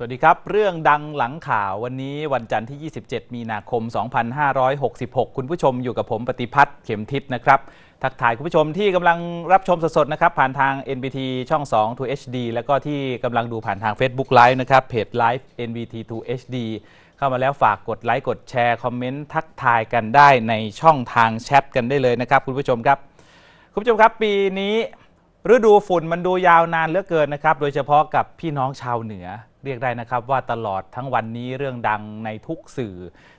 สวัสดีครับ เรื่องดังหลังข่าววันนี้วันจันทร์ที่ 27 มีนาคม 2566 คุณผู้ชมอยู่กับผมปฏิพัฒน์เข็มทิศนะครับ ทักทายคุณผู้ชมที่กำลังรับชมสดๆนะครับ ผ่านทาง NBT ช่อง 2 2 HD แล้วก็ที่กำลังดูผ่านทาง Facebook Live นะครับเพจ Live NBT 2 HD เข้ามาแล้วฝากกดไลค์กดแชร์คอมเมนต์ทักทายกันได้ในช่องทางแชทกันได้เลยนะครับ คุณผู้ชมครับ คุณผู้ชมครับปีนี้ฤดูฝุ่นมันดูยาวนานเหลือเกินนะครับ โดยเฉพาะกับพี่น้องชาวเหนือ เรียกได้นะครับว่าตลอดทั้งวันนี้เรื่องดังในทุกสื่อ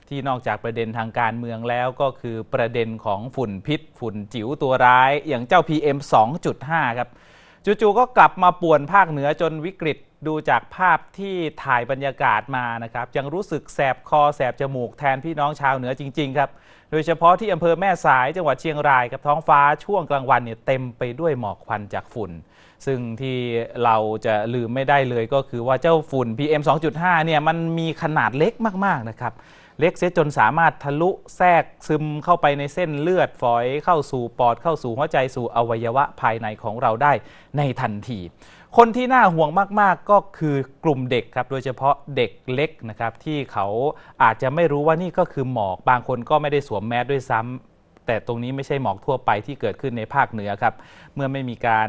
ที่นอกจากประเด็นทางการเมืองแล้วก็คือประเด็นของฝุ่นพิษ ฝุ่นจิ๋วตัวร้าย อย่างเจ้า PM 2.5 ครับจู่ๆก็กลับมาป่วนภาคเหนือจนวิกฤตดูจากภาพที่ถ่ายบรรยากาศมานะครับ ยังรู้สึกแสบคอแสบจมูกแทนพี่น้องชาวเหนือจริง ๆ ครับ โดยเฉพาะที่อำเภอแม่สายจังหวัดเชียงรายกับท้องฟ้าช่วงกลางวันเนี่ยเต็มไปด้วยหมอกควันจากฝุ่น ซึ่งที่เราจะลืมไม่ได้เลยก็คือว่าเจ้าฝุ่น PM 2.5เนี่ยมันมีขนาดเล็กมาก ๆ นะครับ เล็กเสียจนสามารถทะลุแทรกซึมเข้าไปในเส้นเลือดฝอยเข้าสู่ปอดเข้าสู่หัวใจสู่อวัยวะภายในของเราได้ในทันที คนที่น่าห่วงมาก ๆ ก็คือกลุ่มเด็กครับ โดยเฉพาะเด็กเล็กนะครับที่เขาอาจจะไม่รู้ว่านี่ก็คือหมอก บางคนก็ไม่ได้สวมแมสด้วยซ้ำ แต่ตรงนี้ไม่ใช่หมอกทั่วไปที่เกิดขึ้นในภาคเหนือครับ เมื่อไม่มีการ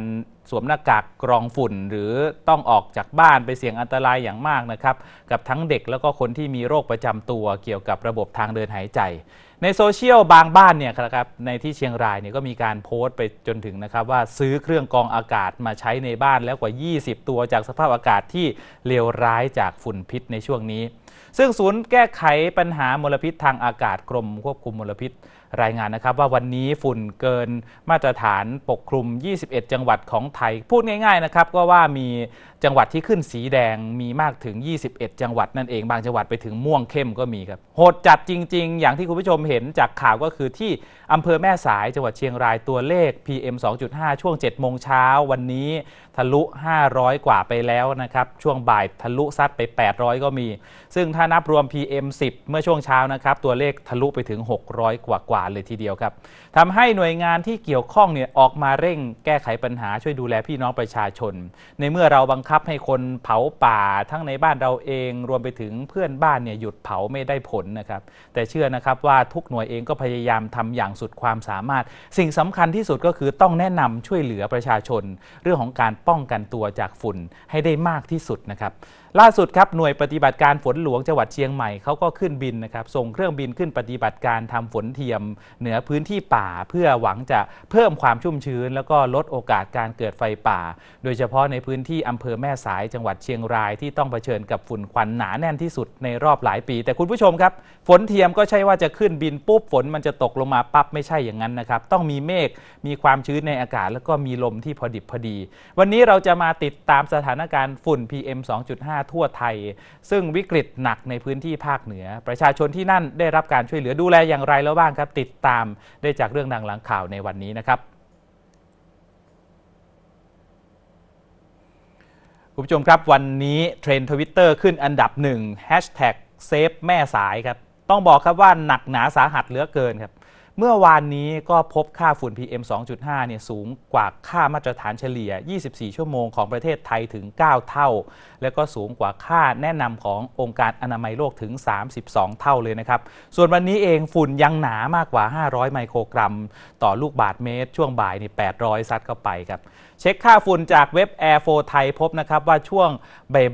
สวมหน้ากากกรองฝุ่น หรือต้องออกจากบ้านไปเสี่ยงอันตรายอย่างมากนะครับ กับทั้งเด็กแล้วก็คนที่มีโรคประจำตัวเกี่ยวกับระบบทางเดินหายใจ ในโซเชียลบางบ้านเนี่ยครับในที่เชียงรายเนี่ยก็มีการโพสต์ไปจนถึงนะครับว่าซื้อเครื่องกรองอากาศมาใช้ในบ้านแล้วกว่า 20 ตัวจากสภาพอากาศที่เลวร้ายจากฝุ่นพิษในช่วงนี้ ซึ่งศูนย์แก้ไขปัญหามลพิษทางอากาศกรมควบคุมมลพิษ รายงานนะครับว่าวันนี้ฝุ่นเกินมาตรฐานปกคลุม 21 จังหวัดของไทย พูดง่ายๆนะครับก็ว่ามี จังหวัดที่ขึ้นสีแดงมีมากถึง 21 จังหวัดนั่นเอง บางจังหวัดไปถึงม่วงเข้มก็มีครับ โหดจัดจริง ๆ อย่างที่คุณผู้ชมเห็นจากข่าวก็คือที่อำเภอแม่สายจังหวัดเชียงรายตัวเลข PM 2.5 ช่วง 7 โมงเช้าวันนี้ ทะลุ 500 กว่าไปแล้วนะครับ ช่วงบ่ายทะลุซัดไป 800 ก็มี ซึ่งถ้านับรวม PM 10 เมื่อช่วงเช้านะครับ ตัวเลขทะลุไปถึง 600 กว่ากว่าเลยทีเดียวครับทำให้หน่วยงานที่เกี่ยวข้องเนี่ยออกมาเร่งแก้ไขปัญหาช่วยดูแลพี่น้องประชาชน ในเมื่อเราบังคับคับให้คนเผาป่าทั้งในบ้านเราเอง รวมไปถึงเพื่อนบ้านเนี่ยหยุดเผาไม่ได้ผลนะครับแต่เชื่อนะครับว่าทุกหน่วยเองก็พยายามทำอย่างสุดความสามารถ สิ่งสำคัญที่สุดก็คือต้องแนะนำช่วยเหลือประชาชน เรื่องของการป้องกันตัวจากฝุ่นให้ได้มากที่สุดนะครับล่าสุดครับหน่วยปฏิบัติการฝนหลวงจังหวัดเชียงใหม่เขาก็ขึ้นบินนะครับส่งเครื่องบินขึ้นปฏิบัติการทำฝนเทียม เหนือพื้นที่ป่าเพื่อหวังจะเพิ่มความชุ่มชื้น แล้วก็ลดโอกาสการเกิดไฟป่า โดยเฉพาะในพื้นที่อำเภอแม่สายจังหวัดเชียงรายที่ต้องเผชิญกับฝุ่นควันหนาแน่นที่สุดในรอบหลายปี แต่คุณผู้ชมครับ ฝนเทียมก็ใช่ว่าจะขึ้นบินปุ๊บฝนมันจะตกลงมาปั๊บไม่ใช่อย่างนั้นนะครับ ต้องมีเมฆมีความชื้นในอากาศ แล้วก็มีลมที่พอดิบพอดี วันนี้เราจะมาติดตามสถานการณ์ฝุ่น PM 2.5 ทั่วไทย ซึ่งวิกฤตหนักในพื้นที่ภาคเหนือ ประชาชนที่นั่นได้รับการช่วยเหลือดูแลอย่างไรแล้วบ้างครับ ติดตามได้จากเรื่องดังหลังข่าวในวันนี้นะครับ คุณผู้ชมครับวันนี้เทรนด์ทวิตเตอร์ขึ้นอันดับหนึ่งแฮชแท็กเซฟแม่สายครับ ต้องบอกครับว่าหนักหนาสาหัสเหลือเกินครับ เมื่อวานนี้ก็พบค่าฝุ่น PM 2.5 เนี่ยสูงกว่าค่ามาตรฐานเฉลี่ย 24 ชั่วโมงของประเทศไทยถึง 9 เท่า แล้วก็สูงกว่าค่าแนะนำขององค์การอนามัยโลกถึง 32 เท่าเลยนะครับ ส่วนวันนี้เองฝุ่นยังหนามากกว่า 500 ไมโครกรัม ต่อลูกบาศเมตร ช่วงบ่ายนี่800 ซัดเข้าไปครับ เช็คค่าฝุ่นจากเว็บ Air 4ไทยพบนะครับว่าช่วง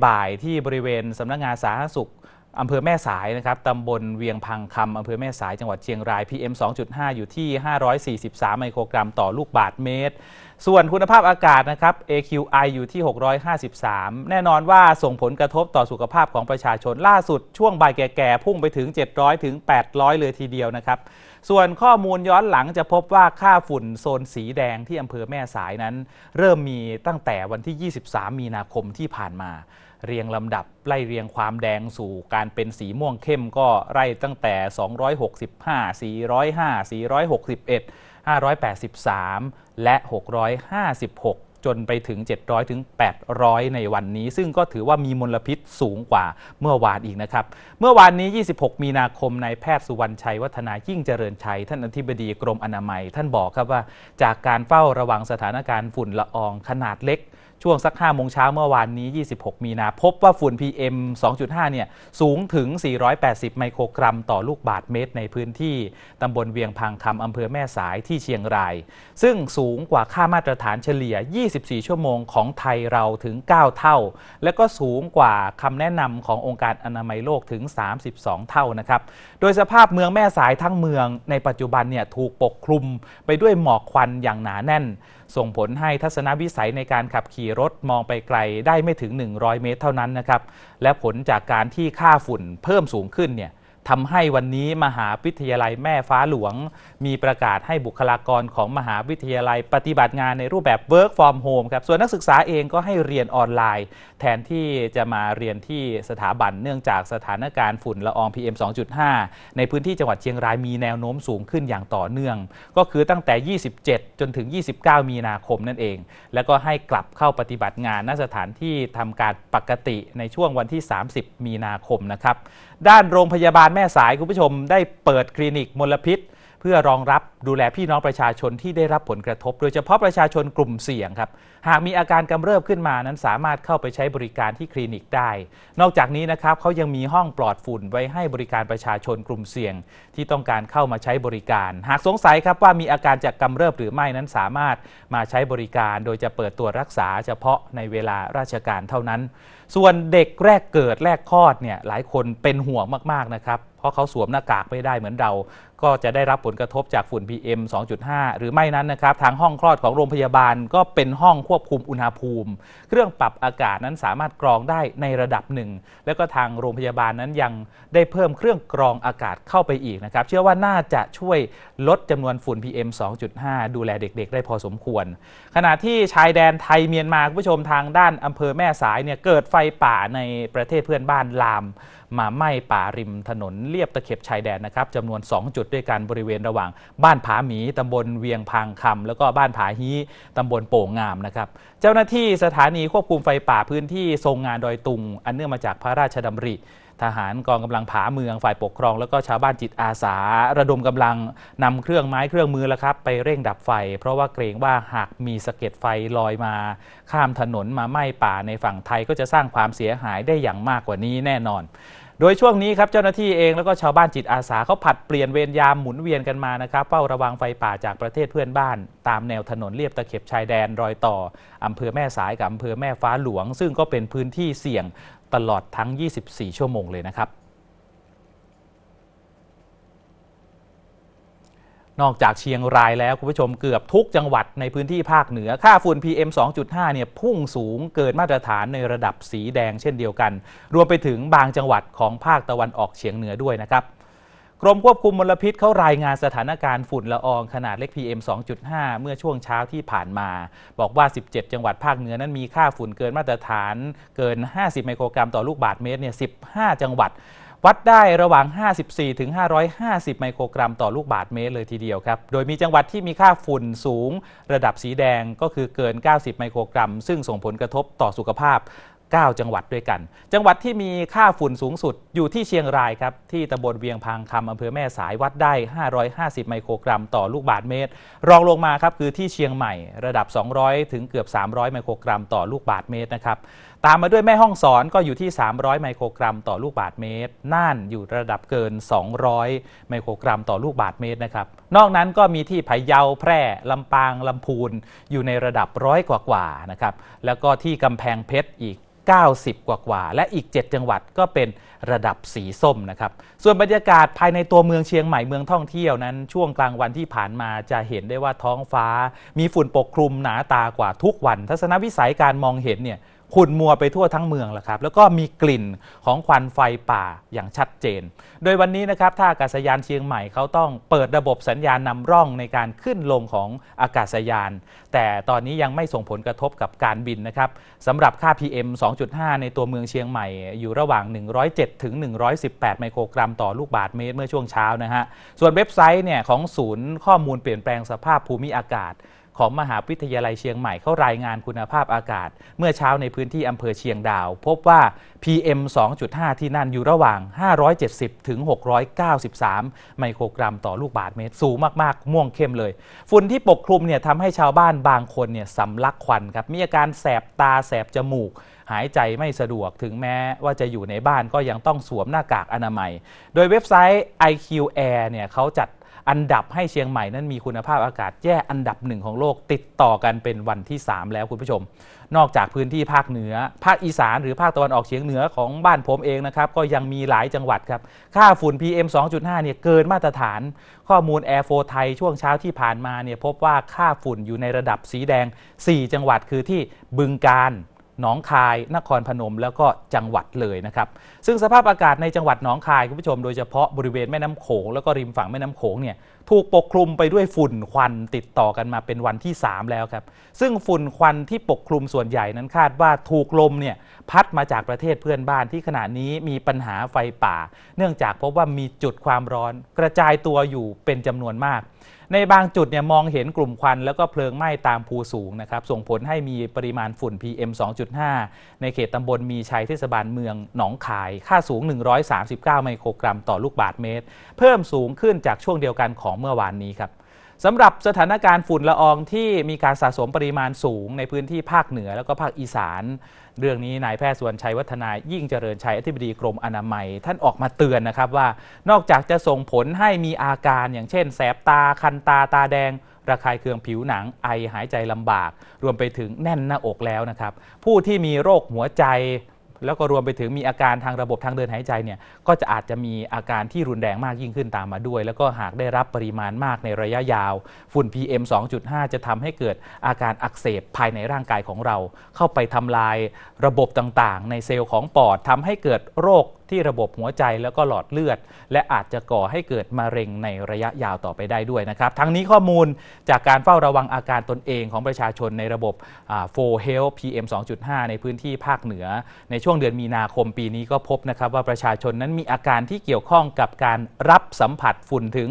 บ่ายๆที่บริเวณสำนักงานสาธารณสุขอำเภอแม่สายนะครับตำบลเวียงพังคำอำเภอแม่สายจังหวัดเชียงราย PM 2.5 อยู่ที่ 543 ไมโครกรัมต่อลูกบาทเมตร ส่วนคุณภาพอากาศนะครับ AQI อยู่ที่ 653 แน่นอนว่าส่งผลกระทบต่อสุขภาพของประชาชนล่าสุดช่วงบ่ายแก่ๆ พุ่งไปถึง 700 ถึง 800 เลยทีเดียวนะครับ ส่วนข้อมูลย้อนหลังจะพบว่าค่าฝุ่นโซนสีแดงที่อำเภอแม่สายนั้น เริ่มมีตั้งแต่วันที่ 23 มีนาคมที่ผ่านมา เรียงลำดับไล่เรียงความแดงสู่การเป็นสีม่วงเข้มก็ไล่ตั้งแต่ 265 405 461 583 และ 656 จนไปถึง 700 ถึง 800 ในวันนี้ ซึ่งก็ถือว่ามีมลพิษสูงกว่าเมื่อวานอีกนะครับ เมื่อวานนี้ 26 มีนาคมนายแพทย์สุวรรณชัย วัฒนายิ่งเจริญชัย ท่านอธิบดีกรมอนามัย ท่านบอกครับว่า จากการเฝ้าระวังสถานการณ์ฝุ่นละอองขนาดเล็ก ช่วงสัก5โมงเช้าเมื่อวานนี้ 26 มีนาพบว่าฝุ่น PM 2.5 เนี่ยสูงถึง 480 ไมโครกรัมต่อลูกบาศก์เมตร ในพื้นที่ตำบลเวียงพังคำอำเภอแม่สายที่เชียงราย ซึ่งสูงกว่าค่ามาตรฐานเฉลี่ย 24 ชั่วโมงของไทยเราถึง 9 เท่า และก็สูงกว่าคำแนะนำขององค์การอนามัยโลกถึง 32 เท่านะครับ โดยสภาพเมืองแม่สายทั้งเมืองในปัจจุบันเนี่ยถูกปกคลุมไปด้วยหมอกควันอย่างหนาแน่น ส่งผลให้ทัศนวิสัยในการขับขี่รถมองไปไกลได้ไม่ถึง 100 เมตรเท่านั้นนะครับและผลจากการที่ค่าฝุ่นเพิ่มสูงขึ้นเนี่ย ทำให้วันนี้มหาวิทยาลัยแม่ฟ้าหลวง มีประกาศให้บุคลากรของมหาวิทยาลัยปฏิบัติงานในรูปแบบ work from home ครับส่วนนักศึกษาเองก็ให้เรียนออนไลน์ แทนที่จะมาเรียนที่สถาบันเนื่องจากสถานการณ์ฝุ่นละออง PM 2.5 ในพื้นที่จังหวัดเชียงรายมีแนวโน้มสูงขึ้นอย่างต่อเนื่อง ก็คือตั้งแต่ 27 จนถึง 29 มีนาคมนั่นเอง แล้วก็ให้กลับเข้าปฏิบัติงานณสถานที่ทำการปกติในช่วงวันที่ 30 มีนาคมนะครับ ด้านโรงพยาบาลแม่สายคุณผู้ชมได้เปิดคลินิกมลพิษ พื่อรองรับดูแลพี่น้องประชาชนที่ได้รับผลกระทบ โดยเฉพาะประชาชนกลุ่มเสี่ยงครับ หากมีอาการกำเริบขึ้นมานั้นสามารถเข้าไปใช้บริการที่คลินิกได้ นอกจากนี้นะครับเขายังมีห้องปลอดฝุ่นไว้ให้บริการประชาชนกลุ่มเสี่ยง ที่ต้องการเข้ามาใช้บริการ หากสงสัยครับว่ามีอาการจากกำเริบหรือไม่นั้นสามารถมาใช้บริการ โดยจะเปิดตัวรักษาเฉพาะในเวลาราชการเท่านั้น ส่วนเด็กแรกเกิดแรกคลอดเนี่ยหลายคนเป็นห่วงมากๆนะครับเพราะเขาสวมหน้ากากไม่ได้เหมือนเรา ก็จะได้รับผลกระทบจากฝุ่น PM 2.5 หรือไม่นั้นนะครับ ทางห้องคลอดของโรงพยาบาลก็เป็นห้องควบคุมอุณหภูมิ เครื่องปรับอากาศนั้นสามารถกรองได้ในระดับหนึ่ง แล้วก็ทางโรงพยาบาลนั้นยังได้เพิ่มเครื่องกรองอากาศเข้าไปอีกนะครับ เชื่อว่าน่าจะช่วยลดจำนวนฝุ่น PM 2.5 ดูแลเด็กๆ ได้พอสมควร ขณะที่ชายแดนไทยเมียนมาคุณผู้ชมทางด้านอำเภอแม่สายเนี่ยเกิดไฟป่าในประเทศเพื่อนบ้านลาม มาไหม้ป่าริมถนนเลียบตะเข็บชายแดนนะครับจำนวน 2 จุดด้วยกันบริเวณระหว่างบ้านผาหมีตำบลเวียงพางคำแล้วก็บ้านผาฮีตำบลโป่งงามนะครับเจ้าหน้าที่สถานีควบคุมไฟป่าพื้นที่ทรงงานดอยตุง อันเนื่องมาจากพระราชดำริทหารกองกำลังผาเมืองฝ่ายปกครอง แล้วก็ชาวบ้านจิตอาสา ระดมกำลังนำเครื่องไม้เครื่องมือแล้วครับ ไปเร่งดับไฟ เพราะว่าเกรงว่าหากมีสะเก็ดไฟลอยมา ข้ามถนนมาไหม้ป่าในฝั่งไทยก็จะสร้างความเสียหายได้อย่างมากกว่านี้แน่นอน โดยช่วงนี้ครับเจ้าหน้าที่เองแล้วก็ชาวบ้านจิตอาสาเขาผัดเปลี่ยนเวรยามหมุนเวียนกันมานะครับเฝ้าระวังไฟป่าจากประเทศเพื่อนบ้าน ตามแนวถนนเลียบตะเข็บชายแดนรอยต่ออำเภอแม่สายกับอำเภอแม่ฟ้าหลวง ซึ่งก็เป็นพื้นที่เสี่ยงตลอดทั้ง 24 ชั่วโมงเลยนะครับ นอกจากเชียงรายแล้วคุณผู้ชมเกือบทุกจังหวัดในพื้นที่ภาคเหนือ ค่าฝุ่น PM 2.5 เนี่ยพุ่งสูงเกินมาตรฐานในระดับสีแดงเช่นเดียวกัน รวมไปถึงบางจังหวัดของภาคตะวันออกเฉียงเหนือด้วยนะครับกรมควบคุมมลพิษเขารายงานสถานการณ์ฝุ่นละอองขนาดเล็ก PM 2.5 เมื่อช่วงเช้าที่ผ่านมา บอกว่า 17 จังหวัดภาคเหนือนั้นมีค่าฝุ่นเกินมาตรฐานเกิน 50 ไมโครกรัมต่อลูกบาศก์เมตรเนี่ย 15 จังหวัด วัดได้ระหว่าง 54 ถึง 550 ไมโครกรัมต่อลูกบาศก์เมตรเลยทีเดียวครับ โดยมีจังหวัดที่มีค่าฝุ่นสูง ระดับสีแดงก็คือเกิน 90 ไมโครกรัม ซึ่งส่งผลกระทบต่อสุขภาพ 9 จังหวัดด้วยกัน จังหวัดที่มีค่าฝุ่นสูงสุดอยู่ที่เชียงรายครับ ที่ตำบลเวียงพังคำอำเภอแม่สายวัดได้ 550 ไมโครกรัมต่อลูกบาศก์เมตร รองลงมาครับคือที่เชียงใหม่ ระดับ 200 ถึงเกือบ 300 ไมโครกรัมต่อลูกบาศก์เมตรนะครับ ตามมาด้วยแม่ห้องสอนก็อยู่ที่ 300 ไมโครกรัมต่อลูกบาศก์เมตร น่านอยู่ระดับเกิน 200 ไมโครกรัมต่อลูกบาศก์เมตรนะครับ นอกนั้นก็มีที่พะเยาแพร่ลำปางลำพูนอยู่ในระดับร้อยกว่าๆนะครับ แล้วก็ที่กำแพงเพชรอีก 90 กว่ากว่า และอีก 7 จังหวัดก็เป็นระดับสีส้มนะครับ ส่วนบรรยากาศภายในตัวเมืองเชียงใหม่เมืองท่องเที่ยวนั้น ช่วงกลางวันที่ผ่านมาจะเห็นได้ว่าท้องฟ้า มีฝุ่นปกคลุมหนาตากว่าทุกวัน ทัศนวิสัยการมองเห็นเนี่ย ขุ่นมัวไปทั่วทั้งเมืองแหละครับ แล้วก็มีกลิ่นของควันไฟป่าอย่างชัดเจน โดยวันนี้นะครับท่าอากาศยานเชียงใหม่เขาต้องเปิดระบบสัญญาณนำร่องในการขึ้นลงของอากาศยาน แต่ตอนนี้ยังไม่ส่งผลกระทบกับการบินนะครับสำหรับค่า PM 2.5 ในตัวเมืองเชียงใหม่อยู่ระหว่าง 107ถึง118 ไมโครกรัมต่อลูกบาศก์เมตรเมื่อช่วงเช้านะฮะส่วนเว็บไซต์เนี่ยของศูนย์ข้อมูลเปลี่ยนแปลงสภาพภูมิอากาศ ของมหาวิทยาลัยเชียงใหม่เขารายงานคุณภาพอากาศ เมื่อเช้าในพื้นที่อำเภอเชียงดาว พบว่า PM 2.5 ที่นั่นอยู่ระหว่าง 570 ถึง 693 ไมโครกรัมต่อลูกบาศก์เมตร สูงมาก ๆ ม่วงเข้มเลย ฝุ่นที่ปกคลุมเนี่ยทำให้ชาวบ้านบางคนเนี่ยสำลักควันครับ มีอาการแสบตาแสบจมูก หายใจไม่สะดวกถึงแม้ว่าจะอยู่ในบ้านก็ยังต้องสวมหน้ากากอนามัย โดยเว็บไซต์ IQ Air เนี่ยเขาจัด อันดับให้เชียงใหม่นั้นมีคุณภาพอากาศแย่อันดับหนึ่งของโลกติดต่อกันเป็นวันที่ 3 แล้วคุณผู้ชม นอกจากพื้นที่ภาคเหนือ ภาคอีสานหรือภาคตะวันออกเฉียงเหนือของบ้านผมเองนะครับก็ยังมีหลายจังหวัดครับ ค่าฝุ่น PM 2.5เนี่ยเกินมาตรฐาน ข้อมูล Air 4ไทยช่วงเช้าที่ผ่านมาเนี่ยพบว่าค่าฝุ่นอยู่ในระดับสีแดง 4 จังหวัดคือที่บึงกาฬ หนองคาย นครพนม แล้วก็จังหวัดเลยนะครับ ซึ่งสภาพอากาศในจังหวัดหนองคายคุณผู้ชมโดยเฉพาะบริเวณแม่น้ำโขงแล้วก็ริมฝั่งแม่น้ำโขงเนี่ยถูกปกคลุมไปด้วยฝุ่นควันติดต่อกันมาเป็นวันที่ 3 แล้วครับ ซึ่งฝุ่นควันที่ปกคลุมส่วนใหญ่นั้นคาดว่าถูกลมเนี่ยพัดมาจากประเทศเพื่อนบ้านที่ขณะนี้มีปัญหาไฟป่า เนื่องจากพบว่ามีจุดความร้อนกระจายตัวอยู่เป็นจำนวนมาก ในบางจุดเนี่ยมองเห็นกลุ่มควัน แล้วก็เพลิงไหม้ตามภูสูงนะครับส่งผลให้มีปริมาณฝุ่น PM 2.5 ในเขตตำบลมีชัยเทศบาลเมืองหนองคาย ค่าสูง 139 ไมโครกรัมต่อลูกบาศก์เมตร เพิ่มสูงขึ้นจากช่วงเดียวกันของเมื่อวานนี้ครับสำหรับสถานการณ์ฝุ่นละอองที่มีการสะสมปริมาณสูงในพื้นที่ภาคเหนือแล้วก็ภาคอีสาน เรื่องนี้นายแพทย์สวนชัยวัฒนายิ่งเจริญชัยอธิบดีกรมอนามัย ท่านออกมาเตือนนะครับว่า นอกจากจะส่งผลให้มีอาการอย่างเช่น แสบตาคันตาตาแดง ระคายเคืองผิวหนังไอหายใจลำบาก รวมไปถึงแน่นหน้าอกแล้วนะครับ ผู้ที่มีโรคหัวใจ แล้วก็รวมไปถึงมีอาการทางระบบทางเดินหายใจเนี่ยก็จะอาจจะมีอาการที่รุนแรงมากยิ่งขึ้นตามมาด้วย แล้วก็หากได้รับปริมาณมากในระยะยาว ฝุ่น PM 2.5 จะทำให้เกิดอาการอักเสบภายในร่างกายของเรา เข้าไปทำลายระบบต่างๆ ในเซลล์ของปอดทำให้เกิดโรค ที่ระบบหัวใจแล้วก็หลอดเลือด และอาจจะก่อให้เกิดมะเร็งในระยะยาวต่อไปได้ด้วยนะครับ ทั้งนี้ข้อมูลจากการเฝ้าระวังอาการตนเองของประชาชนในระบบ4 Health PM 2.5ในพื้นที่ภาคเหนือ ในช่วงเดือนมีนาคมปีนี้ก็พบนะครับว่าประชาชนนั้นมีอาการที่เกี่ยวข้องกับการรับสัมผัสฝุ่นถึง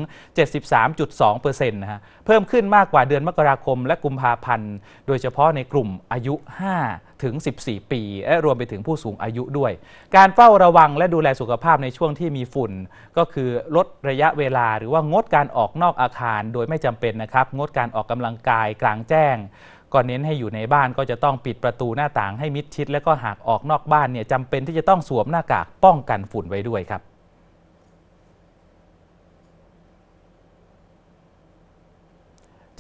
73.2%นะฮะเพิ่มขึ้นมากกว่าเดือนมกราคมและกุมภาพันธ์ โดยเฉพาะในกลุ่มอายุ 5 ถึง 14 ปี และรวมไปถึงผู้สูงอายุด้วย การเฝ้าระวังและดูแลสุขภาพในช่วงที่มีฝุ่น ก็คือลดระยะเวลาหรือว่างดการออกนอกอาคารโดยไม่จำเป็นนะครับงดการออกกำลังกายกลางแจ้งก็เน้นให้อยู่ในบ้านก็จะต้องปิดประตูหน้าต่างให้มิดชิด และก็หากออกนอกบ้านเนี่ยจำเป็นที่จะต้องสวมหน้ากากป้องกันฝุ่นไว้ด้วยครับ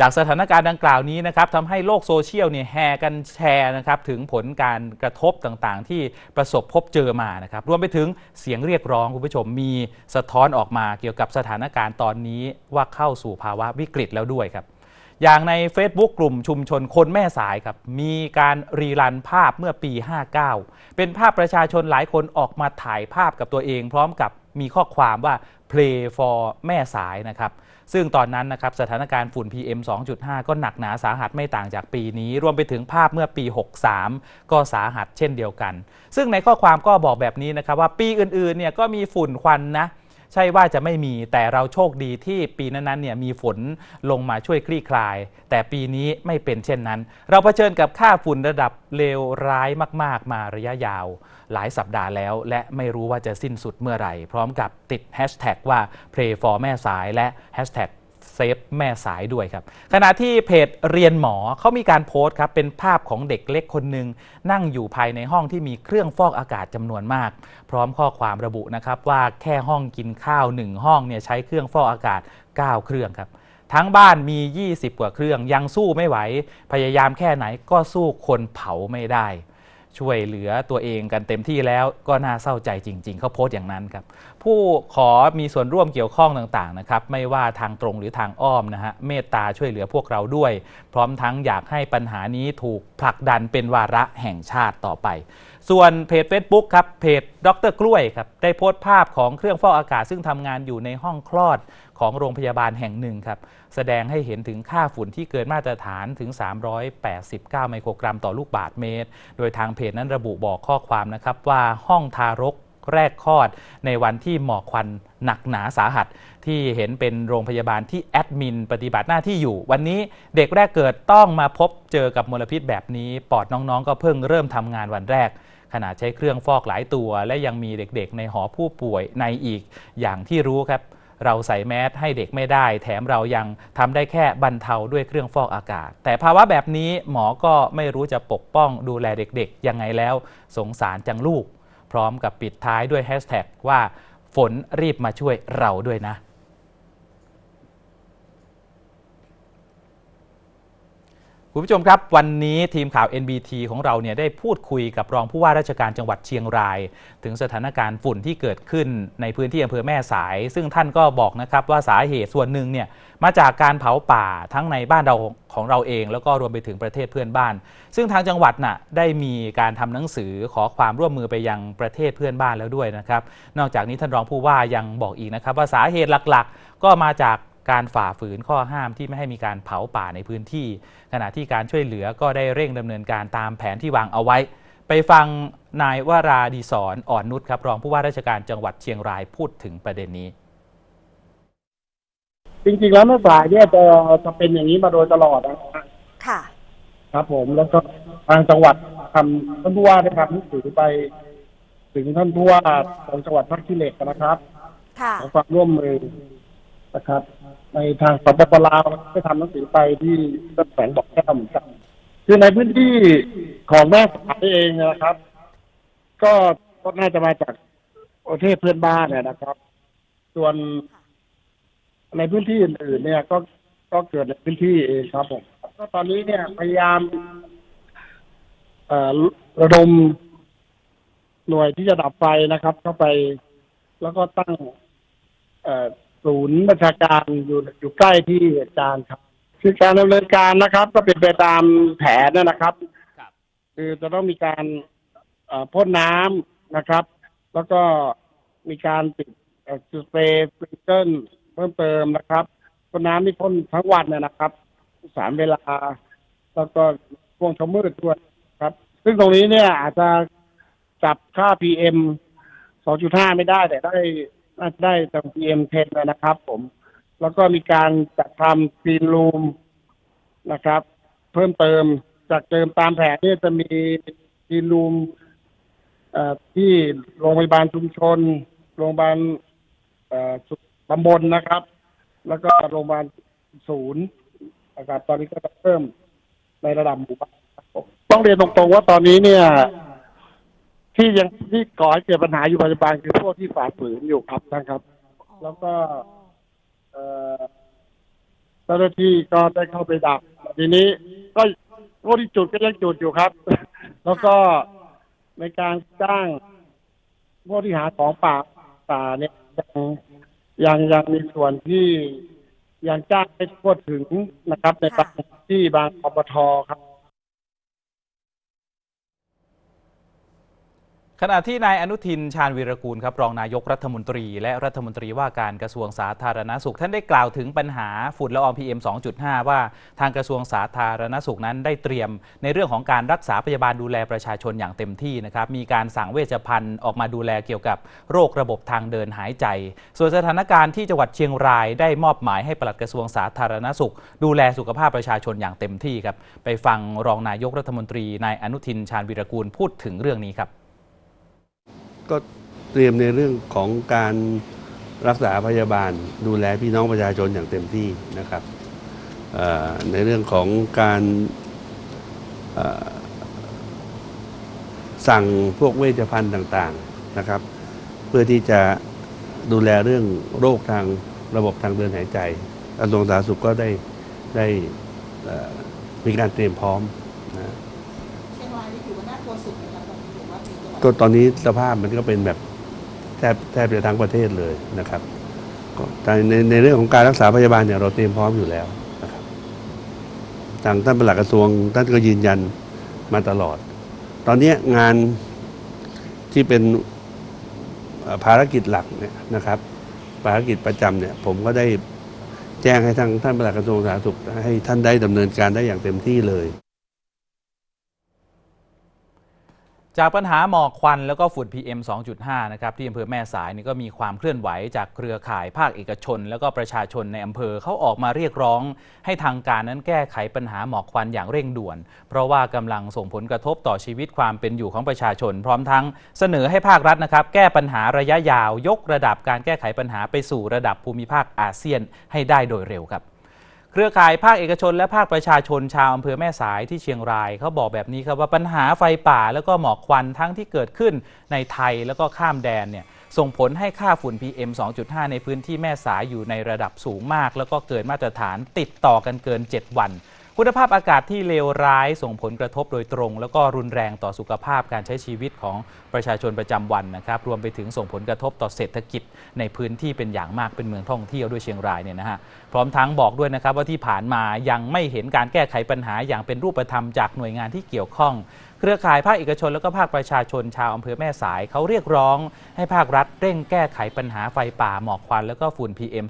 จากสถานการณ์ดังกล่าวนี้นะครับทำให้โลกโซเชียลเนี่ยแห่กันแชร์นะครับถึงผลการกระทบต่างๆ ที่ประสบพบเจอมานะครับรวมไปถึงเสียงเรียกร้องคุณผู้ชมมีสะท้อนออกมาเกี่ยวกับสถานการณ์ตอนนี้ว่าเข้าสู่ภาวะวิกฤตแล้วด้วยครับ อย่างใน Facebook กลุ่มชุมชนคนแม่สายครับมีการรีรันภาพเมื่อปี 59 เป็นภาพประชาชนหลายคนออกมาถ่ายภาพกับตัวเอง พร้อมกับมีข้อความว่า Play for แม่สายนะครับ ซึ่งตอนนั้นนะครับสถานการณ์ฝุ่น PM 2.5 ก็หนักหนาสาหัสไม่ต่างจากปีนี้ รวมไปถึงภาพเมื่อปี 63 ก็สาหัสเช่นเดียวกัน ซึ่งในข้อความก็บอกแบบนี้นะครับว่าปีอื่นๆเนี่ยก็มีฝุ่นควันนะใช่ว่าจะไม่มีแต่เราโชคดีที่ปีนั้นๆเนี่ยมีฝนลงมาช่วยคลี่คลาย แต่ปีนี้ไม่เป็นเช่นนั้น เราเผชิญกับค่าฝุ่นระดับเลวร้ายมาก ๆ มาระยะยาว หลายสัปดาห์แล้ว และไม่รู้ว่าจะสิ้นสุดเมื่อไหร่ พร้อมกับติดแฮชแท็กว่า Pray for แม่สายและแฮชแท็กเซฟแม่สายด้วยครับ ขณะที่เพจเรียนหมอเขามีการโพสต์ครับ เป็นภาพของเด็กเล็กคนหนึ่งนั่งอยู่ภายในห้องที่มีเครื่องฟอกอากาศจำนวนมาก พร้อมข้อความระบุนะครับว่าแค่ห้องกินข้าวหนึ่งห้องเนี่ยใช้เครื่องฟอกอากาศ 9 เครื่องครับ ทั้งบ้านมี 20 กว่าเครื่องยังสู้ไม่ไหว พยายามแค่ไหนก็สู้คนเผาไม่ได้ ช่วยเหลือตัวเองกันเต็มที่แล้วก็น่าเศร้าใจจริง ๆ เขาโพสต์อย่างนั้นครับ ผู้ขอมีส่วนร่วมเกี่ยวข้องต่างๆนะครับ ไม่ว่าทางตรงหรือทางอ้อมนะฮะเมตตาช่วยเหลือพวกเราด้วย พร้อมทั้งอยากให้ปัญหานี้ถูกผลักดันเป็นวาระแห่งชาติต่อไป ส่วนเพจ Facebook ครับเพจดรกล้วยครับได้โพสต์ภาพของเครื่องฟอกอากาศซึ่งทำงานอยู่ในห้องคลอด ของโรงพยาบาลแห่งหนึ่งครับ แสดงให้เห็นถึงค่าฝุ่นที่เกินมาตรฐานถึง 389 ไมโครกรัมต่อลูกบาศก์เมตร โดยทางเพจนั้นระบุบอกข้อความนะครับว่าห้องทารกแรกคลอดในวันที่หมอกควันหนักหนาสาหัส ที่เห็นเป็นโรงพยาบาลที่แอดมินปฏิบัติหน้าที่อยู่ วันนี้เด็กแรกเกิดต้องมาพบเจอกับมลพิษแบบนี้ ปอดน้องๆ ก็เพิ่งเริ่มทำงานวันแรก ขณะใช้เครื่องฟอกหลายตัว และยังมีเด็กๆ ในหอผู้ป่วยในอีกอย่างที่รู้ครับ เราใส่แมสให้เด็กไม่ได้ แถมเรายังทำได้แค่บรรเทาด้วยเครื่องฟอกอากาศ แต่ภาวะแบบนี้หมอก็ไม่รู้จะปกป้องดูแลเด็กๆ ยังไงแล้ว สงสารจังลูก พร้อมกับปิดท้ายด้วยแฮชแท็กว่าฝนรีบมาช่วยเราด้วยนะ คุณผู้ชมครับ วันนี้ทีมข่าว NBT ของเราเนี่ยได้พูดคุยกับรองผู้ว่าราชการจังหวัดเชียงราย ถึงสถานการณ์ฝุ่นที่เกิดขึ้นในพื้นที่อำเภอแม่สาย ซึ่งท่านก็บอกนะครับว่าสาเหตุส่วนหนึ่งเนี่ยมาจากการเผาป่าทั้งในบ้านเราของเราเอง แล้วก็รวมไปถึงประเทศเพื่อนบ้าน ซึ่งทางจังหวัดน่ะได้มีการทำหนังสือขอความร่วมมือไปยังประเทศเพื่อนบ้านแล้วด้วยนะครับนอกจากนี้ท่านรองผู้ว่ายังบอกอีกนะครับว่าสาเหตุหลักๆ ก็มาจาก การฝ่าฝืนข้อห้ามที่ไม่ให้มีการเผาป่าในพื้นที่ ขณะที่การช่วยเหลือก็ได้เร่งดำเนินการตามแผนที่วางเอาไว้ ไปฟังนายวราดีสอนอ่อนนุชครับรองผู้ว่าราชการจังหวัดเชียงรายพูดถึงประเด็นนี้ จริงๆแล้วแม่สายเนี่ยจะจะเป็นอย่างนี้มาโดยตลอดนะฮะค่ะ ครับผมแล้วก็ทางจังหวัดทำท่านผู้ว่าได้ทำหนังสือไป ถึงท่านผู้ว่าของจังหวัดภาคที่เหล็กนะครับค่ะขอความร่วมมือนะครับ ในทางสปปลาวได้ทำหนังสือไปที่แสงบอกแก้วเหมือนกันคือในพื้นที่ของแม่สายเองนะครับ ก็ก็น่าจะมาจากประเทศเพื่อนบ้านเนี่ยนะครับ ส่วนในพื้นที่อื่นๆเนี่ย ก็ก็เกิดในพื้นที่เองครับผมก็ตอนนี้เนี่ยพยายามระดมหน่วยที่จะดับไฟนะครับ เข้าไปแล้วก็ตั้งเอ ศูนย์บัญชาการอยู่อยู่ใกล้ที่เหตุการณ์ครับ คือการดำเนินการนะครับ ก็เป็นไปตามแผนนะครับ ครับ คือจะต้องมีการเอ่อพ่นน้ำนะครับ แล้วก็มีการติดเอ่อสเปรย์สปริงเกิลเพิ่มเติมนะครับพ่นน้ำนี่พ่นทั้งวันเนี่ยนะครับสามเวลา แล้วก็ช่วงเช้ามืดด้วยครับ ซึ่งตรงนี้เนี่ยอาจจะจับค่า PM 2.5 ไม่ได้ แต่ได้ น่าจะได้ตรง PM 10นะครับ ผม แล้วก็มีการจัดทำซีนรูมนะครับ เพิ่มเติมจากเดิมตามแผนเนี่ยจะมีซีนรูมที่โรงพยาบาลชุมชน โรงพยาบาลตำบลนะครับ แล้วก็โรงพยาบาลศูนย์นะครับตอนนี้ก็จะเพิ่มในระดับหมู่บ้านต้องเรียนตรงๆว่าตอนนี้เนี่ย ที่ยังที่ก่อให้เกิดปัญหาอยู่ปัจจุบันคือพวกที่ฝ่าฝืนอยู่ครับท่านครับ แล้วก็ เอ่อเจ้าหน้าที่ก็ได้เข้าไปดับ ทีนี้ก็พวกที่จุดก็ยังจุดอยู่ครับ แล้วก็ในการจ้างพวกที่หาของป่าป่าเนี่ยยังยังยังมีส่วนที่ยังจ้างไม่ทั่วถึงนะครับ ในบางที่บางอบทครับ ขณะที่นายอนุทินชาญวีรกูลครับรองนายกรัฐมนตรี และรัฐมนตรีว่าการกระทรวงสาธารณสุข ท่านได้กล่าวถึงปัญหาฝุ่นละออง PM 2.5 ว่าทางกระทรวงสาธารณสุขนั้นได้เตรียม ในเรื่องของการรักษาพยาบาลดูแลประชาชนอย่างเต็มที่นะครับมีการสั่งเวชภัณฑ์ออกมาดูแลเกี่ยวกับโรคระบบทางเดินหายใจ ส่วนสถานการณ์ที่จังหวัดเชียงรายได้มอบหมายให้ปลัดกระทรวงสาธารณสุข ดูแลสุขภาพประชาชนอย่างเต็มที่ครับไปฟังรองนายกรัฐมนตรีนายอนุทินชาญวีรกูลพูดถึงเรื่องนี้ครับ ก็เตรียมในเรื่องของการรักษาพยาบาล ดูแลพี่น้องประชาชนอย่างเต็มที่นะครับในเรื่องของการสั่งพวกเวชภัณฑ์ต่างๆนะครับ เพื่อที่จะดูแลเรื่องโรคทางระบบทางเดินหายใจกระทรวงสาธารณสุขก็ได้ได้มีการเตรียมพร้อมนะ ก็ตอนนี้สภาพมันก็เป็นแบบแทบแทบจะทั้งประเทศเลยนะครับก็แต่ในในเรื่องของการรักษาพยาบาลเนี่ยเราเตรียมพร้อมอยู่แล้วนะครับทางท่านปลัดกระทรวงท่านก็ยืนยันมาตลอด ตอนนี้งานที่เป็นภารกิจหลักเนี่ยนะครับ ภารกิจประจำเนี่ย ผมก็ได้แจ้งให้ทางท่านปลัดกระทรวงสาธารณสุขให้ท่านได้ดำเนินการได้อย่างเต็มที่เลย จากปัญหาหมอกควันแล้วก็ฝุ่น PM 2.5 นะครับที่อำเภอแม่สายนี่ก็มีความเคลื่อนไหวจากเครือข่ายภาคเอกชน แล้วก็ประชาชนในอำเภอเขาออกมาเรียกร้อง ให้ทางการนั้นแก้ไขปัญหาหมอกควันอย่างเร่งด่วน เพราะว่ากำลังส่งผลกระทบต่อชีวิตความเป็นอยู่ของประชาชน พร้อมทั้งเสนอให้ภาครัฐนะครับ แก้ปัญหาระยะยาว ยกระดับการแก้ไขปัญหาไปสู่ระดับภูมิภาคอาเซียนให้ได้โดยเร็วครับ เครือข่ายภาคเอกชนและภาคประชาชนชาวอำเภอแม่สายที่เชียงรายเขาบอกแบบนี้ครับว่าปัญหาไฟป่าแล้วก็หมอกควันทั้งที่เกิดขึ้นในไทยแล้วก็ข้ามแดนเนี่ยส่งผลให้ค่าฝุ่น PM 2.5 ในพื้นที่แม่สายอยู่ในระดับสูงมาก แล้วก็เกินมาตรฐานติดต่อกันเกิน 7 วัน คุณภาพอากาศที่เลวร้ายส่งผลกระทบโดยตรง แล้วก็รุนแรงต่อสุขภาพการใช้ชีวิตของประชาชนประจำวันนะครับรวมไปถึงส่งผลกระทบต่อเศรษฐกิจในพื้นที่เป็นอย่างมากเป็นเมืองท่องเที่ยวด้วยเชียงรายเนี่ยนะฮะพร้อมทั้งบอกด้วยนะครับว่าที่ผ่านมายังไม่เห็นการแก้ไขปัญหาอย่างเป็นรูปธรรมจากหน่วยงานที่เกี่ยวข้อง รือข่ายภาคเอกชนและก็ภาคประชาชนชาวอำเภอแม่สายเขาเรียกร้องให้ภาครัฐเร่งแก้ไขปัญหาไฟป่าหมอกควัน แล้วก็ฝุ่น PM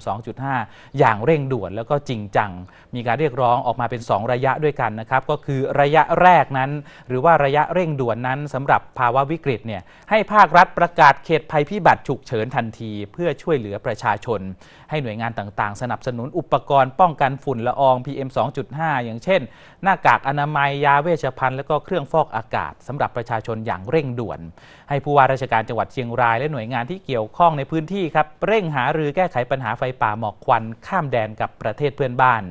2.5 อย่างเร่งด่วนแล้วก็จริงจัง มีการเรียกร้องออกมาเป็น 2 ระยะด้วยกันนะครับ ก็คือระยะแรกนั้น หรือว่าระยะเร่งด่วนนั้นสำหรับภาวะวิกฤตเนี่ยให้ภาครัฐประกาศเขตภัยพิบัติฉุกเฉินทันที เพื่อช่วยเหลือประชาชน ให้หน่วยงานต่างๆ สนับสนุนอุปกรณ์ป้องกันฝุ่นละออง PM 2.5 อย่างเช่นหน้ากากอนามัยยาเวชภัณฑ์และก็เครื่องฟอกอากาศสำหรับประชาชนอย่างเร่งด่วน ให้ผู้ว่าราชการจังหวัดเชียงราย และหน่วยงานที่เกี่ยวข้องในพื้นที่ครับเร่งหารือแก้ไขปัญหาไฟป่าหมอกควันข้ามแดนกับประเทศเพื่อนบ้าน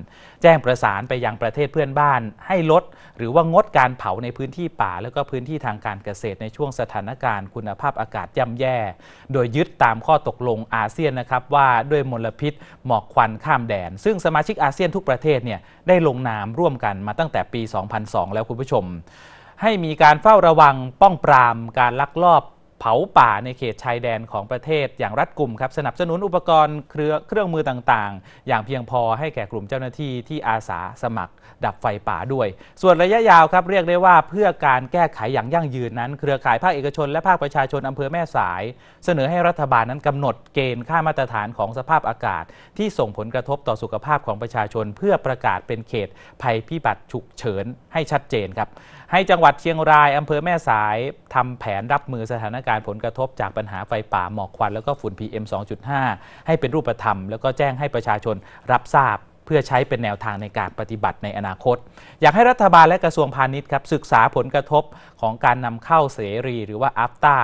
แจ้งประสานไปยังประเทศเพื่อนบ้าน ให้ลด หรือว่างดการเผาในพื้นที่ป่า แล้วก็พื้นที่ทางการเกษตรในช่วงสถานการณ์คุณภาพอากาศย่ำแย่ โดยยึดตามข้อตกลงอาเซียนนะครับว่าด้วยมลพิษหมอกควันข้ามแดน ซึ่งสมาชิกอาเซียนทุกประเทศเนี่ยได้ลงนามร่วมกันมาตั้งแต่ปี 2002 แล้วคุณผู้ชม ให้มีการเฝ้าระวังป้องปรามการลักลอบเผาป่าในเขตชายแดนของประเทศอย่างรัดกุมครับสนับสนุนอุปกรณ์เครือเครื่องมือต่างๆ อย่างเพียงพอให้แก่กลุ่มเจ้าหน้าที่ที่อาสาสมัคร ดับไฟป่าด้วย ส่วนระยะยาวครับเรียกได้ว่าเพื่อการแก้ไขอย่างยั่งยืนนั้น เครือข่ายภาคเอกชนและภาคประชาชนอำเภอแม่สาย เสนอให้รัฐบาลนั้นกำหนดเกณฑ์ค่ามาตรฐานของสภาพอากาศ ที่ส่งผลกระทบต่อสุขภาพของประชาชน เพื่อประกาศเป็นเขตภัยพิบัติฉุกเฉินให้ชัดเจนครับ ให้จังหวัดเชียงรายอำเภอแม่สายทำแผนรับมือสถานการณ์ผลกระทบจากปัญหาไฟป่าหมอกควัน แล้วก็ฝุ่น PM 2.5 ให้เป็นรูปธรรม แล้วก็แจ้งให้ประชาชนรับทราบเพื่อใช้เป็นแนวทางในการปฏิบัติในอนาคต อยากให้รัฐบาลและกระทรวงพาณิชย์ครับศึกษาผลกระทบของการนำเข้าเสรีหรือว่าอัฟตา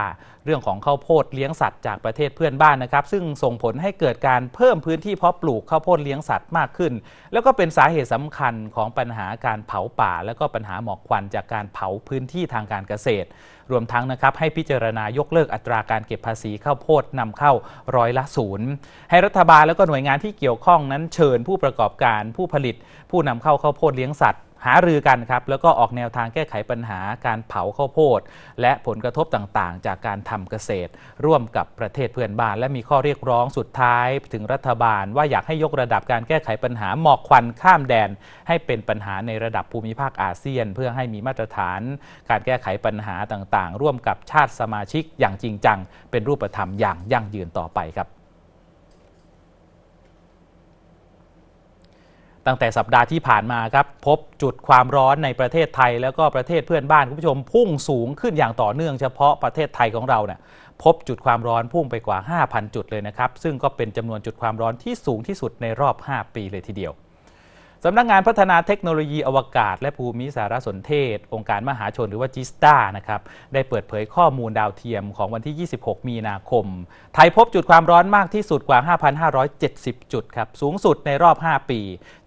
เรื่องของข้าวโพดเลี้ยงสัตว์จากประเทศเพื่อนบ้านนะครับ ซึ่งส่งผลให้เกิดการเพิ่มพื้นที่เพาะปลูกข้าวโพดเลี้ยงสัตว์มากขึ้น แล้วก็เป็นสาเหตุสำคัญของปัญหาการเผาป่า แล้วก็ปัญหาหมอกควันจากการเผาพื้นที่ทางการเกษตร รวมทั้งนะครับให้พิจารณายกเลิกอัตราการเก็บภาษีข้าวโพดนำเข้าร้อยละศูนย์ให้รัฐบาลแล้วก็หน่วยงานที่เกี่ยวข้องนั้นเชิญผู้ประกอบการผู้ผลิต ผู้นำเข้าข้าวโพดเลี้ยงสัตว์ หารือกันครับแล้วก็ออกแนวทางแก้ไขปัญหาการเผาข้าวโพด และผลกระทบต่างๆ จากการทำเกษตร ร่วมกับประเทศเพื่อนบ้าน และมีข้อเรียกร้องสุดท้ายถึงรัฐบาล ว่าอยากให้ยกระดับการแก้ไขปัญหาหมอกควันข้ามแดน ให้เป็นปัญหาในระดับภูมิภาคอาเซียน เพื่อให้มีมาตรฐาน การแก้ไขปัญหาต่างๆ ร่วมกับชาติสมาชิกอย่างจริงจัง เป็นรูปธรรมอย่างยั่งยืนต่อไปครับ ตั้งแต่สัปดาห์ที่ผ่านมาครับ พบจุดความร้อนในประเทศไทย แล้วก็ประเทศเพื่อนบ้านคุณผู้ชมพุ่งสูงขึ้นอย่างต่อเนื่องเฉพาะประเทศไทยของเราเนี่ยพบจุดความร้อนพุ่งไปกว่า 5,000 จุดเลยนะครับ ซึ่งก็เป็นจำนวนจุดความร้อนที่สูงที่สุดในรอบ 5 ปีเลยทีเดียว สำนักงานพัฒนาเทคโนโลยีอวกาศ และภูมิสารสนเทศ องค์การมหาชนหรือว่าจิสตานะครับได้เปิดเผยข้อมูลดาวเทียมของวันที่ 26 มีนาคม ไทยพบจุดความร้อนมากที่สุดกว่า 5,570 จุดครับ สูงสุดในรอบ 5 ปี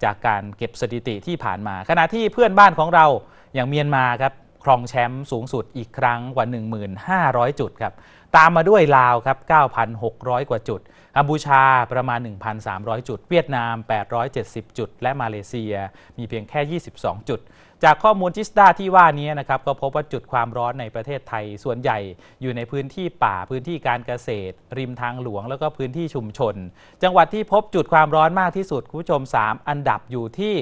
จากการเก็บสถิติที่ผ่านมา ขณะที่เพื่อนบ้านของเราอย่างเมียนมาครับครองแชมป์สูงสุดอีกครั้งกว่า 1,500 จุดครับตามมาด้วยลาวครับ 9,600 กว่าจุด กัมพูชาประมาณ 1,300 จุด เวียดนาม 870 จุด และมาเลเซียมีเพียงแค่ 22 จุด จากข้อมูลจิสดาที่ว่านี้นะครับก็พบว่าจุดความร้อนในประเทศไทยส่วนใหญ่อยู่ในพื้นที่ป่าพื้นที่การเกษตร ริมทางหลวงแล้วก็พื้นที่ชุมชน จังหวัดที่พบจุดความร้อนมากที่สุดคุณผู้ชม 3 อันดับอยู่ที่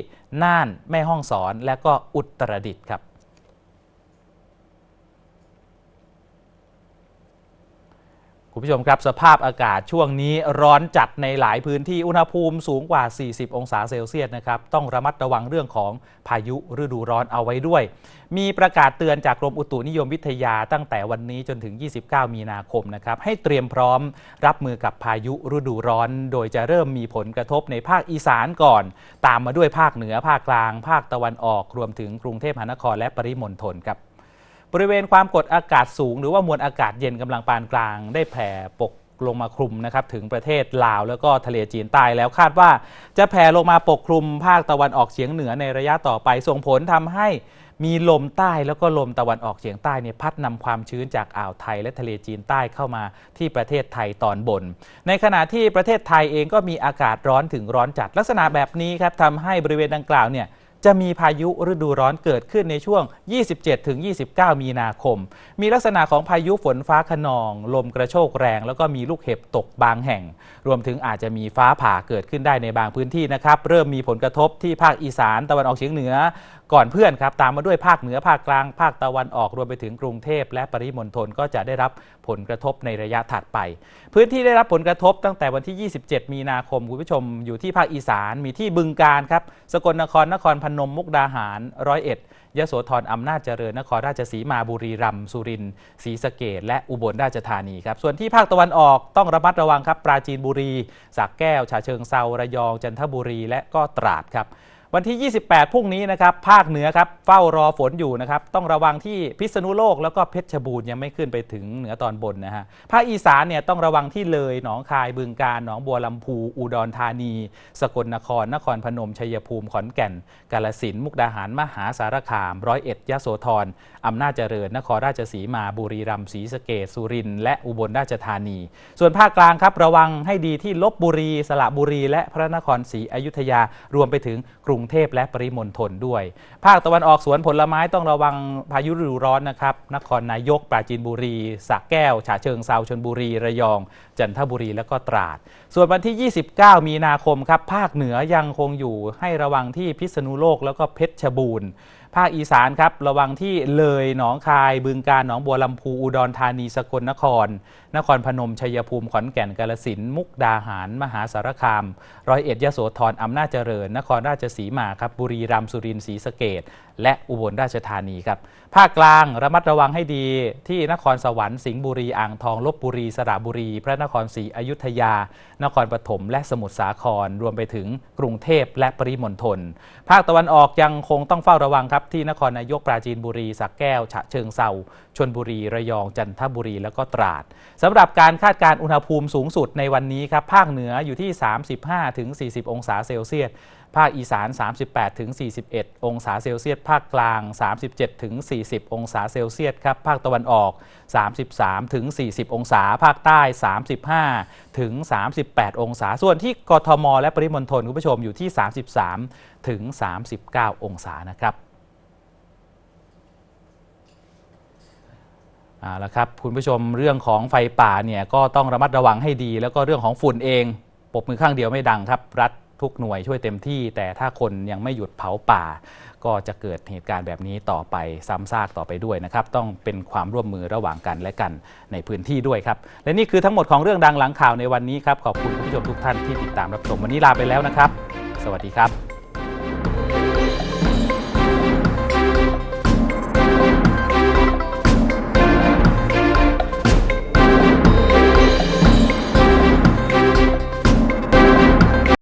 น่านแม่ฮ่องสอนและก็อุตรดิตถ์ครับ คุณผู้ชมครับสภาพอากาศช่วงนี้ร้อนจัดในหลายพื้นที่อุณหภูมิสูงกว่า 40 องศาเซลเซียสนะครับต้องระมัดระวังเรื่องของพายุฤดูร้อนเอาไว้ด้วย มีประกาศเตือนจากกรมอุตุนิยมวิทยาตั้งแต่วันนี้จนถึง 29 มีนาคมนะครับให้เตรียมพร้อมรับมือกับพายุฤดูร้อน โดยจะเริ่มมีผลกระทบในภาคอีสานก่อน ตามมาด้วยภาคเหนือภาคกลาง ภาคตะวันออก รวมถึงกรุงเทพมหานครและปริมณฑลครับ บริเวณความกดอากาศสูง หรือว่ามวลอากาศเย็นกำลังปานกลาง ได้แผ่ปกลงมาคลุมนะครับถึงประเทศลาวแล้วก็ทะเลจีนใต้แล้วคาดว่า จะแผ่ลงมาปกคลุมภาคตะวันออกเฉียงเหนือในระยะต่อไปส่งผลทำให้มีลมใต้แล้วก็ลมตะวันออกเฉียงใต้เนี่ยพัดนำความชื้นจากอ่าวไทยและทะเลจีนใต้เข้ามาที่ประเทศไทยตอนบน ในขณะที่ประเทศไทยเองก็มีอากาศร้อนถึงร้อนจัดลักษณะแบบนี้ครับทำให้บริเวณดังกล่าวเนี่ย จะมีพายุฤดูร้อนเกิดขึ้นในช่วง 27ถึง29 มีนาคม มีลักษณะของพายุฝนฟ้าขนอง ลมกระโชกแรง แล้วก็มีลูกเห็บตกบางแห่ง รวมถึงอาจจะมีฟ้าผ่าเกิดขึ้นได้ในบางพื้นที่นะครับ เริ่มมีผลกระทบที่ภาคอีสานตะวันออกเฉียงเหนือก่อนเพื่อนครับตามมาด้วยภาคเหนือภาคกลาง ภาคตะวันออกรวมไปถึงกรุงเทพและปริมณฑลก็จะได้รับผลกระทบในระยะถัดไป พื้นที่ได้รับผลกระทบตั้งแต่วันที่ 27 มีนาคมคุณผู้ชมอยู่ที่ภาคอีสานมีที่บึงการครับสกลนครนครพนมมุกดาหารร้อยเอ็ดยโสธรอำนาจเจริญนครราชสีมาบุรีรัมย์สุรินทร์ศรีสะเกดและอุบลราชธานีครับส่วนที่ภาคตะวันออกต้องระมัดระวังครับปราจีนบุรีสักแก้วฉะเชิงเซาระยองจันทบุรีและก็ตราดครับ วันที่ 28 พรุ่งนี้นะครับ ภาคเหนือครับ เฝ้ารอฝนอยู่นะครับ ต้องระวังที่พิษณุโลกแล้วก็เพชรบูรณ์ยังไม่ขึ้นไปถึงเหนือตอนบนนะฮะ ภาคอีสานเนี่ยต้องระวังที่เลย หนองคาย บึงกาฬ หนองบัวลำพู อุดรธานี สกลนคร นครพนม ชัยภูมิ ขอนแก่น กาฬสินธุ์ มุกดาหาร มหาสารคาม ร้อยเอ็ด ยะโสธร อำนาจเจริญ นครราชสีมา บุรีรัมย์ ศรีสะเกษสุรินทร์ และอุบลราชธานี ส่วนภาคกลางครับระวังให้ดีที่ลบบุรี สระบุรี และพระนครศรีอยุธยา รวมไปถึงกรุงงเทพและปริมณฑลด้วย ภาคตะวันออกสวนผลไม้ต้องระวังพายุฤดูร้อนนะครับ นครนายก ปราจีนบุรีสระแก้ว ฉะเชิงเซาชนบุรี ระยอง จันทบุรีและก็ตราด ส่วนวันที่ 29 มีนาคมครับ ภาคเหนือยังคงอยู่ให้ระวังที่พิษณุโลกแล้วก็เพชรบูรณ์ ภาคอีสานครับระวังที่เลยหนองคายบึงกาฬหนองบัวลำพูอุดรธานีสกลนคร นครพนมชัยภูมิขอนแก่นกาฬสินธุ์มุกดาหาร มหาสารคาม ร้อยเอ็ดยโสธรอำนาจเจริญ นครราชสีมาครับบุรีรัมย์สุรินทร์ศรีสะเกดและอุบลราชธานีครับ ภาคกลางระมัดระวังให้ดีที่นครสวรรค์สิงห์บุรีอ่างทองลบบุรีสระบุรี พระนครศรีอยุธยา นครปฐมและสมุทรสาคร รวมไปถึงกรุงเทพและปริมณฑลภาคตะวันออกยังคงต้องเฝ้าระวังครับที่นครนายกปราจีนบุรีสักแก้ว ฉะเชิงเซาชนบุรีระยองจันทบุรีแล้วก็ตราดสำหรับการคาดการอุณหภูมิสูงสุดในวันนี้ครับภาคเหนืออยู่ที่ 35ถึง40 องศาเซลเซียส ภาคอีสาน 38ถึง41 องศาเซลเซียส ภาคกลาง 37ถึง40 องศาเซลเซียสครับ ภาคตะวันออก 33ถึง40 องศา ภาคใต้ 35ถึง38 องศา ส่วนที่กทม และปริมณฑลคุณผู้ชมอยู่ที่ 33ถึง39 องศานะครับเอาละครับคุณผู้ชมเรื่องของไฟป่าเนี่ยก็ต้องระมัดระวังให้ดี แล้วก็เรื่องของฝุ่นเองปบมือข้างเดียวไม่ดังครับ รัฐ ทุกหน่วยช่วยเต็มที่ แต่ถ้าคนยังไม่หยุดเผาป่า ก็จะเกิดเหตุการณ์แบบนี้ต่อไปซ้ำซากต่อไปด้วยนะครับต้องเป็นความร่วมมือระหว่างกันและกันในพื้นที่ด้วยครับและนี่คือทั้งหมดของเรื่องดังหลังข่าวในวันนี้ครับขอบคุณผู้ชมทุกท่านที่ติดตามรับชมวันนี้ลาไปแล้วนะครับ สวัสดีครับ